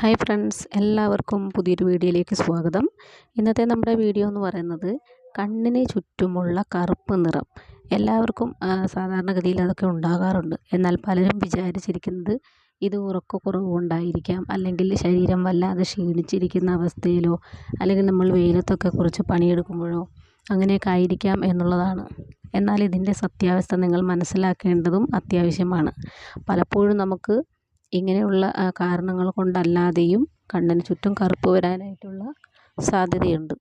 Hi friends എല്ലാവർക്കും പുതിയൊരു വീഡിയോയിലേക്ക് സ്വാഗതം. ഇന്നത്തെ നമ്മുടെ വീഡിയോ എന്ന് പറയുന്നത് കണ്ണിന് ചുറ്റുമുള്ള കറുപ്പ് നിറം. എല്ലാവർക്കും സാധാരണഗതിയിൽ അതൊക്കെ ഉണ്ടാകാറുണ്ട്. എന്നാൽ പലരും വിചാരിച്ചിരിക്കുന്നത് ഇത് ഉറക്കക്കുറവ് കൊണ്ടായിരിക്കാം അല്ലെങ്കിൽ ശരീരം വല്ലാതെ ക്ഷീണിച്ചിരിക്കുന്ന അവസ്ഥയിലോ അല്ലെങ്കിൽ നമ്മൾ വെയിലത്തൊക്കെ കുറച്ച് പണിയെടുക്കുമ്പോഴോ അങ്ങനെയൊക്കെ ആയിരിക്കാം എന്നുള്ളതാണ്. എന്നാൽ ഇതിന്റെ സത്യാവസ്ഥ നിങ്ങൾ മനസ്സിലാക്കേണ്ടതും അത്യാവശ്യമാണ്. പലപ്പോഴും നമുക്ക് ഇങ്ങനെയുള്ള കാരണങ്ങൾ കൊണ്ടല്ലാതെയും കണ്ണിന് ചുറ്റും കറുപ്പ് വരാനായിട്ടുള്ള സാധ്യതയുണ്ട്.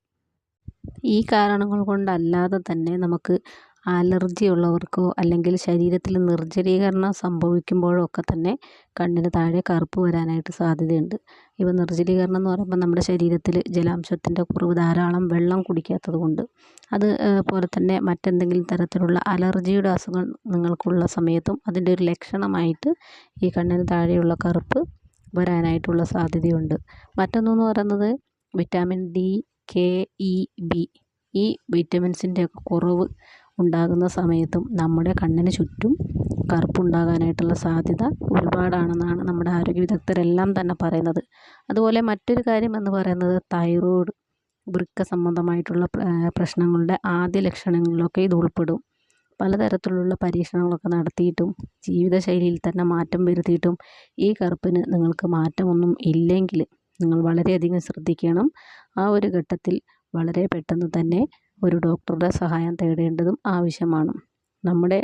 ഈ കാരണങ്ങൾ കൊണ്ടല്ലാതെ തന്നെ നമുക്ക് അലർജി ഉള്ളവർക്കോ അല്ലെങ്കിൽ ശരീരത്തിൽ നിർജലീകരണം സംഭവിക്കുമ്പോഴോ ഒക്കെ തന്നെ കണ്ണിന് താഴെ കറുപ്പ് വരാനായിട്ട് സാധ്യതയുണ്ട്. ഇവ നിർജലീകരണം എന്ന് പറയുമ്പോൾ നമ്മുടെ ശരീരത്തിൽ ജലാംശത്തിന്റെ കുറവ് ധാരാളം വെള്ളം കുടിക്കാത്തത് കൊണ്ട്. അത് പോലെ തന്നെ മറ്റെന്തെങ്കിലും തരത്തിലുള്ള അലർജിയുടെ അസുഖം നിങ്ങൾക്കുള്ള സമയത്തും അതിന്റെ ഒരു ലക്ഷണമായിട്ട് ഈ കണ്ണിന് താഴെയുള്ള കറുപ്പ് വരാനായിട്ടുള്ള സാധ്യതയുണ്ട്. മറ്റൊന്നെന്ന് പറയുന്നത് vitamin D K E B. ഈ വിറ്റമിൻസിന്റെ കുറവ് ഉണ്ടാകുന്ന സമയത്തും നമ്മുടെ കണ്ണിന് ചുറ്റും കറുപ്പുണ്ടാകാനായിട്ടുള്ള സാധ്യത ഒരുപാടാണെന്നാണ് നമ്മുടെ ആരോഗ്യ വിദഗ്ധരെല്ലാം തന്നെ പറയുന്നത്. അതുപോലെ മറ്റൊരു കാര്യം എന്ന് പറയുന്നത് തൈറോയ്ഡ് വൃക്ക സംബന്ധമായിട്ടുള്ള പ്രശ്നങ്ങളുടെ ആദ്യ ലക്ഷണങ്ങളിലൊക്കെ ഇത് ഉൾപ്പെടും. പലതരത്തിലുള്ള പരീക്ഷണങ്ങളൊക്കെ നടത്തിയിട്ടും ജീവിതശൈലിയിൽ തന്നെ മാറ്റം വരുത്തിയിട്ടും ഈ കറുപ്പിന് നിങ്ങൾക്ക് മാറ്റമൊന്നും ഇല്ലെങ്കിൽ നിങ്ങൾ വളരെയധികം ശ്രദ്ധിക്കണം. ആ ഒരു ഘട്ടത്തിൽ വളരെ പെട്ടെന്ന് തന്നെ ഒരു ഡോക്ടറുടെ സഹായം തേടേണ്ടതും ആവശ്യമാണ്. നമ്മുടെ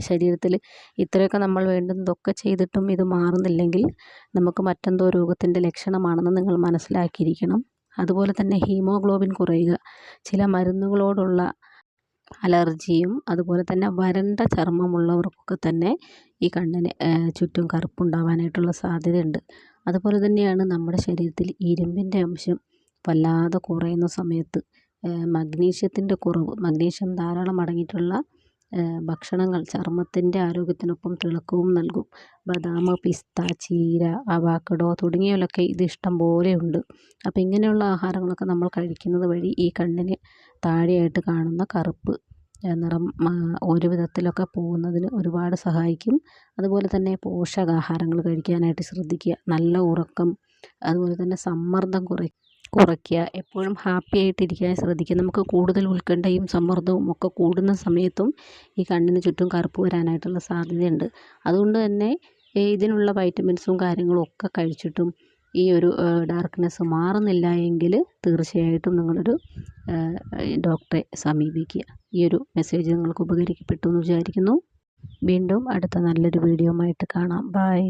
ശരീരത്തിൽ ഇത്രയൊക്കെ നമ്മൾ വേണ്ടുന്നതൊക്കെ ചെയ്തിട്ടും ഇത് മാറുന്നില്ലെങ്കിൽ നമുക്ക് മറ്റെന്തോ രോഗത്തിന്റെ ലക്ഷണമാണെന്ന് നിങ്ങൾ മനസ്സിലാക്കിയിരിക്കണം. അതുപോലെ തന്നെ ഹീമോഗ്ലോബിൻ കുറയുക. ചില മരുന്നുകളോടുള്ള അലർജിയും അതുപോലെ തന്നെ വരണ്ട ചർമ്മമുള്ളവർക്കൊക്കെ തന്നെ ഈ കണ്ണിന് ചുറ്റും കറുപ്പുണ്ടാവാനായിട്ടുള്ള സാധ്യതയുണ്ട്. അതുപോലെ തന്നെയാണ് നമ്മുടെ ശരീരത്തിൽ ഇരുമ്പിന്റെ അംശം വല്ലാതെ കുറയുന്ന സമയത്ത് മഗ്നീഷ്യത്തിന്റെ കുറവ്. മഗ്നീഷ്യം ധാരാളം അടങ്ങിയിട്ടുള്ള ഭക്ഷണങ്ങൾ ചർമ്മത്തിന്റെ ആരോഗ്യത്തിനൊപ്പം തിളക്കവും നൽകും. ബദാം പിസ്ത ചീര അവാക്കഡോ തുടങ്ങിയവയിലൊക്കെ ഇത് ഇഷ്ടം പോലെ ഉണ്ട്. അപ്പോൾ ഇങ്ങനെയുള്ള ആഹാരങ്ങളൊക്കെ നമ്മൾ കഴിക്കുന്നത് വഴി ഈ കണ്ണിന് താഴെയായിട്ട് കാണുന്ന കറുപ്പ് നിറം ഒരു വിധത്തിലൊക്കെ പോകുന്നതിന് ഒരുപാട് സഹായിക്കും. അതുപോലെ തന്നെ പോഷകാഹാരങ്ങൾ കഴിക്കാനായിട്ട് ശ്രദ്ധിക്കുക. നല്ല ഉറക്കം അതുപോലെ തന്നെ സമ്മർദ്ദം കുറയ്ക്കുക കുറയ്ക്കുക എപ്പോഴും ഹാപ്പി ആയിട്ടിരിക്കാൻ ശ്രദ്ധിക്കുക. നമുക്ക് കൂടുതൽ ഉത്കണ്ഠയും സമ്മർദ്ദവും ഒക്കെ കൂടുന്ന സമയത്തും ഈ കണ്ണിന് ചുറ്റും കറുപ്പ് വരാനായിട്ടുള്ള സാധ്യതയുണ്ട്. അതുകൊണ്ട് തന്നെ ഇതിനുള്ള വൈറ്റമിൻസും കാര്യങ്ങളും ഒക്കെ കഴിച്ചിട്ടും ഈ ഒരു ഡാർക്ക്നെസ് മാറുന്നില്ല എങ്കിൽ തീർച്ചയായിട്ടും നിങ്ങളൊരു ഡോക്ടറെ സമീപിക്കുക. ഈ ഒരു മെസ്സേജ് നിങ്ങൾക്ക് ഉപകരിക്കപ്പെട്ടു എന്ന് വിചാരിക്കുന്നു. വീണ്ടും അടുത്ത നല്ലൊരു വീഡിയോ ആയിട്ട് കാണാം. ബായ്